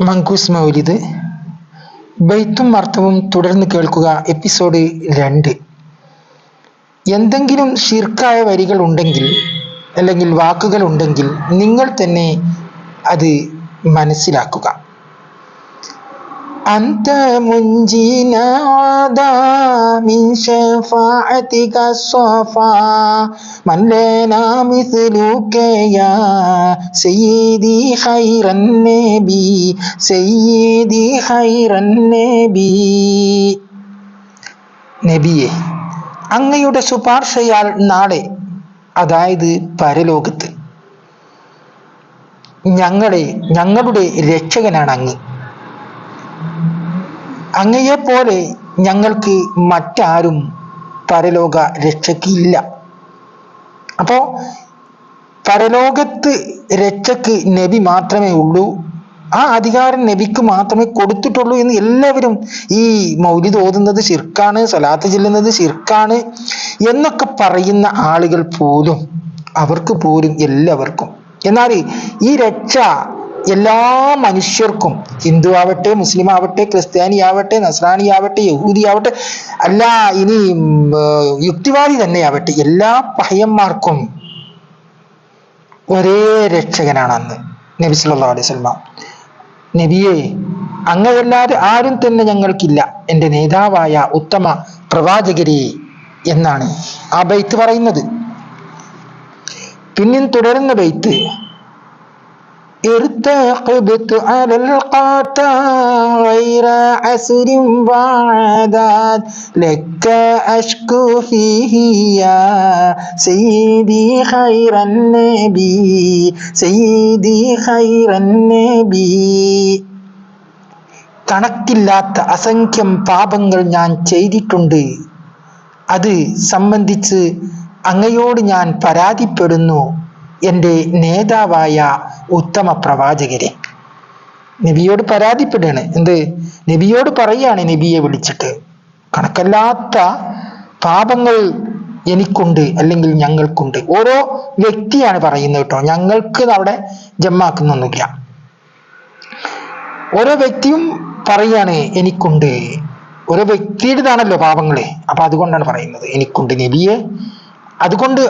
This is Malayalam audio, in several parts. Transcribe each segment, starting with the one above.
മങ്കൂസ് മൗലിദ്. ബൈത്തും അർത്ഥവും തുടർന്ന് കേൾക്കുക എപ്പിസോഡ് രണ്ട്. എന്തെങ്കിലും ഷിർക്കായ വരികൾ ഉണ്ടെങ്കിൽ അല്ലെങ്കിൽ വാക്കുകൾ ഉണ്ടെങ്കിൽ നിങ്ങൾ തന്നെ അത് മനസ്സിലാക്കുക. أنت منجينا عدا من شفاعتك الصفا من لنا مثلك يا سيدي خير النبي سيدي خير النبي നബിയെ അങ്ങയുടെ ശുപാർശയാൽ നാളെ അതായത് പരലോകത്ത് ഞങ്ങളെ ഞങ്ങളുടെ രക്ഷകനാണ് അങ്ങ് അങ്ങയെപ്പോലെ ഞങ്ങൾക്ക് മറ്റാരും പരലോക രക്ഷയ്ക്കില്ല. അപ്പോ പരലോകത്ത് രക്ഷയ്ക്ക് നബി മാത്രമേ ഉള്ളൂ. ആ അധികാരം നബിക്ക് മാത്രമേ കൊടുത്തിട്ടുള്ളൂ എന്ന് എല്ലാവരും ഈ മൗലിദ് ഓതുന്നത് ശിർക്കാണ് സലാത്ത് ചെല്ലുന്നത് ശിർക്കാണ് എന്നൊക്കെ പറയുന്ന ആളുകൾ പോലും അവർക്ക് പോലും എല്ലാവർക്കും. എന്നാൽ ഈ രക്ഷ എല്ലാ മനുഷ്യർക്കും ഹിന്ദു ആവട്ടെ മുസ്ലിം ആവട്ടെ ക്രിസ്ത്യാനി ആവട്ടെ നസ്രാനി ആവട്ടെ യഹൂദി ആവട്ടെ അല്ല ഇനി യുക്തിവാദി തന്നെ ആവട്ടെ എല്ലാ പഹയന്മാർക്കും ഒരേ രക്ഷകനാണ് അന്ന് നബി സല്ലല്ലാഹു അലൈഹി വസല്ലം. നബിയെ അങ്ങയല്ലാതെ ആരും തന്നെ ഞങ്ങൾക്കില്ല. എന്റെ നേതാവായ ഉത്തമ പ്രവാചകരെ എന്നാണ് ആ ബൈത്ത് പറയുന്നത്. പിന്നിൽ തുടരുന്ന ബൈത്ത് ارتقبت على القطا غير عسر وعداد لك أشكو فيه يا سيدي خير النبي سيدي خير النبي കണക്കില്ലാത്ത അസംഖ്യം പാപങ്ങൾ ഞാൻ ചെയ്തിട്ടുണ്ട് അത് സംബന്ധിച്ച് അങ്ങയോട് ഞാൻ പരാതിപ്പെടുന്നു എന്റെ നേതാവായ ഉത്തമ പ്രവാചകരെ. നബിയോട് പരാതിപ്പെടുകയാണ്. എന്ത്? നബിയോട് പറയാണ് നബിയെ വിളിച്ചിട്ട്. കണക്കല്ലാത്ത പാപങ്ങൾ എനിക്കുണ്ട് അല്ലെങ്കിൽ ഞങ്ങൾക്കുണ്ട്. ഓരോ വ്യക്തിയാണ് പറയുന്നത് കേട്ടോ. ഞങ്ങൾക്ക് അവിടെ ജമ്മാക്കുന്നൊന്നുമില്ല. ഓരോ വ്യക്തിയും പറയാണ് എനിക്കുണ്ട്. ഓരോ വ്യക്തിയുടേതാണല്ലോ പാപങ്ങൾ. അപ്പൊ അതുകൊണ്ടാണ് പറയുന്നത്. എനിക്കുണ്ട് നബിയെ അതുകൊണ്ട്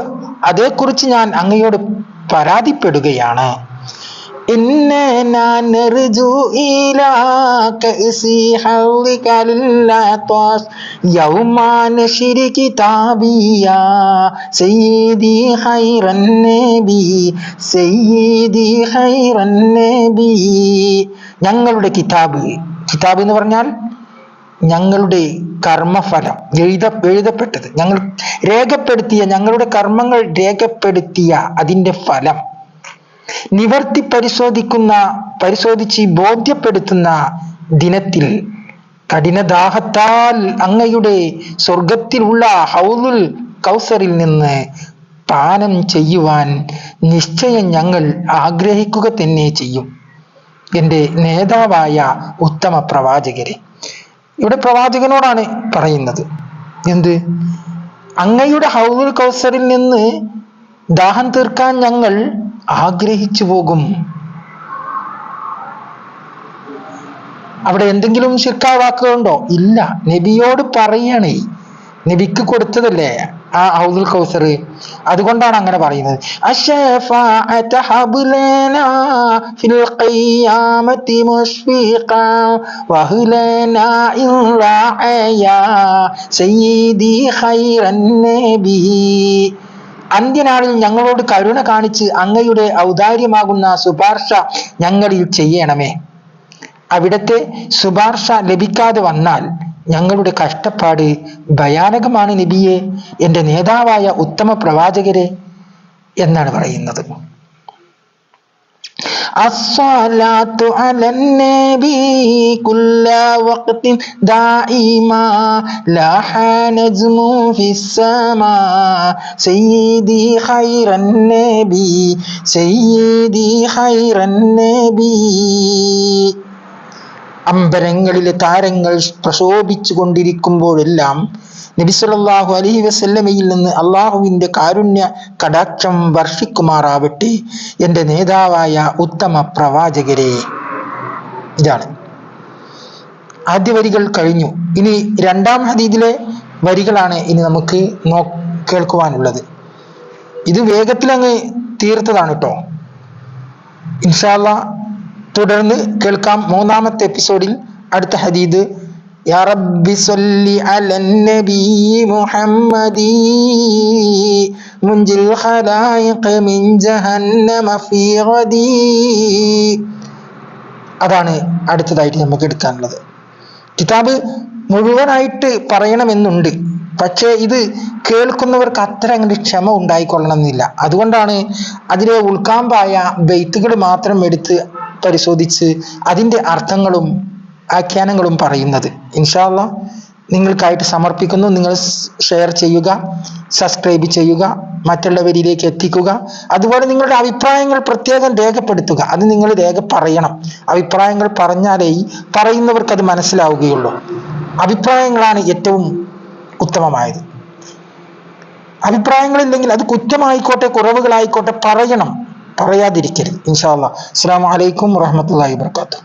അതേക്കുറിച്ച് ഞാൻ അങ്ങയോട് പരാതിപ്പെടുകയാണ് إننا نرجو إلى كأس حوضك للعطاش يوم نشر كتابي يا سيدي خير النبي سيدي خير النبي ഞങ്ങളുടെ കിതാബ് കിതാബ് എന്ന് പറഞ്ഞാൽ ഞങ്ങളുടെ കർമ്മഫലം എഴുത എഴുതപ്പെട്ടത്. ഞങ്ങൾ രേഖപ്പെടുത്തിയ ഞങ്ങളുടെ കർമ്മങ്ങൾ രേഖപ്പെടുത്തിയ അതിന്റെ ഫലം. നിവർത്തി പരിശോധിക്കുന്ന പരിശോധിച്ച് ബോധ്യപ്പെടുത്തുന്ന ദിനത്തിൽ കഠിനദാഹത്താൽ അങ്ങയുടെ സ്വർഗത്തിലുള്ള ഹൗലുൽ കൗസറിൽ നിന്ന് പാനം ചെയ്യുവാൻ നിശ്ചയം ഞങ്ങൾ ആഗ്രഹിക്കുക തന്നെ ചെയ്യും. എന്റെ നേതാവായ ഉത്തമ പ്രവാചകരെ ഇവിടെ പ്രവാചകനോടാണ് പറയുന്നത്. എന്ത്? അങ്ങയുടെ ഹൗദുൽ കൗസറിൽ നിന്ന് ദാഹം തീർക്കാൻ ഞങ്ങൾ ആഗ്രഹിച്ചു പോകും. അവിടെ എന്തെങ്കിലും ശിർക്കാവാക്കുകളുണ്ടോ വാക്കുകളുണ്ടോ? ഇല്ല. നബിയോട് പറയണേ. നബിക്ക് കൊടുത്തതല്ലേ? ആ ഹൗദുൽ കൗസർ അതുകൊണ്ടാണ് അങ്ങനെ പറയുന്നത്. അന്ത്യനാളിൽ ഞങ്ങളോട് കരുണ കാണിച്ച് അങ്ങയുടെ ഔദാര്യമാകുന്ന ശുപാർശ ഞങ്ങളിൽ ചെയ്യണമേ. അവിടത്തെ ശുപാർശ ലഭിക്കാതെ വന്നാൽ ഞങ്ങളുടെ കഷ്ടപ്പാട് ഭയാനകമാണ് നബിയെ എൻ്റെ നേതാവായ ഉത്തമ പ്രവാചകരെ എന്നാണ് പറയുന്നത് الصلاة على النبي كل وقت دائما لاح نجم في السماء سيدي خير النبي سيدي خير النبي അമ്പരങ്ങളിലെ താരങ്ങൾ പ്രശോഭിച്ചു കൊണ്ടിരിക്കുമ്പോഴെല്ലാം നബി അലഹി അലൈഹി വസല്ലമയിൽ നിന്ന് അള്ളാഹുവിന്റെ കാരുണ്യ കടാക്ഷം വർഷിക്കുമാറാവട്ടെ. എന്റെ നേതാവായ ഉത്തമ പ്രവാചകരെ. ഇതാണ്. ആദ്യ വരികൾ കഴിഞ്ഞു. ഇനി രണ്ടാം ഹദീദിലെ വരികളാണ് ഇനി നമുക്ക് നോ കേൾക്കുവാനുള്ളത്. ഇത് വേഗത്തിൽ അങ്ങ് തീർത്തതാണ് കേട്ടോ ഇൻഷാല്ല തുടർന്ന് കേൾക്കാം മൂന്നാമത്തെ എപ്പിസോഡിൽ അടുത്ത ഹദീദ്. അതാണ് അടുത്തതായിട്ട് നമുക്ക് എടുക്കാനുള്ളത്. കിതാബ് മുഴുവനായിട്ട് പറയണമെന്നുണ്ട്. പക്ഷേ ഇത് കേൾക്കുന്നവർക്ക് അത്ര അങ്ങോട്ട് ക്ഷമ ഉണ്ടായിക്കൊള്ളണമെന്നില്ല. അതുകൊണ്ടാണ് അതിലെ ഉൾക്കാമ്പായ ബെയ്ത്തുകൾ മാത്രം എടുത്ത് പരിശോധിച്ച് അതിന്റെ അർത്ഥങ്ങളും ആഖ്യാനങ്ങളും പറയുന്നത്. ഇൻഷാല്ല നിങ്ങൾക്കായിട്ട് സമർപ്പിക്കുന്നു. നിങ്ങൾ ഷെയർ ചെയ്യുക സബ്സ്ക്രൈബ് ചെയ്യുക മറ്റുള്ളവരിലേക്ക് എത്തിക്കുക. അതുപോലെ നിങ്ങളുടെ അഭിപ്രായങ്ങൾ പ്രത്യേകം രേഖപ്പെടുത്തുക. അത് നിങ്ങൾ രേഖ പറയണം. അഭിപ്രായങ്ങൾ പറഞ്ഞാലേ പറയുന്നവർക്ക് അത് മനസ്സിലാവുകയുള്ളൂ. അഭിപ്രായങ്ങളാണ് ഏറ്റവും ഉത്തമമായത്. അഭിപ്രായങ്ങൾ ഇല്ലെങ്കിൽ അത് കുറ്റമായിക്കോട്ടെ കുറവുകളായിക്കോട്ടെ പറയണം. പറയാതിരിക്കരുത്. ഇൻഷാ അല്ലാ അസ്സാം വലൈക്കും വാഹമത്തല്ലാ വാത്തു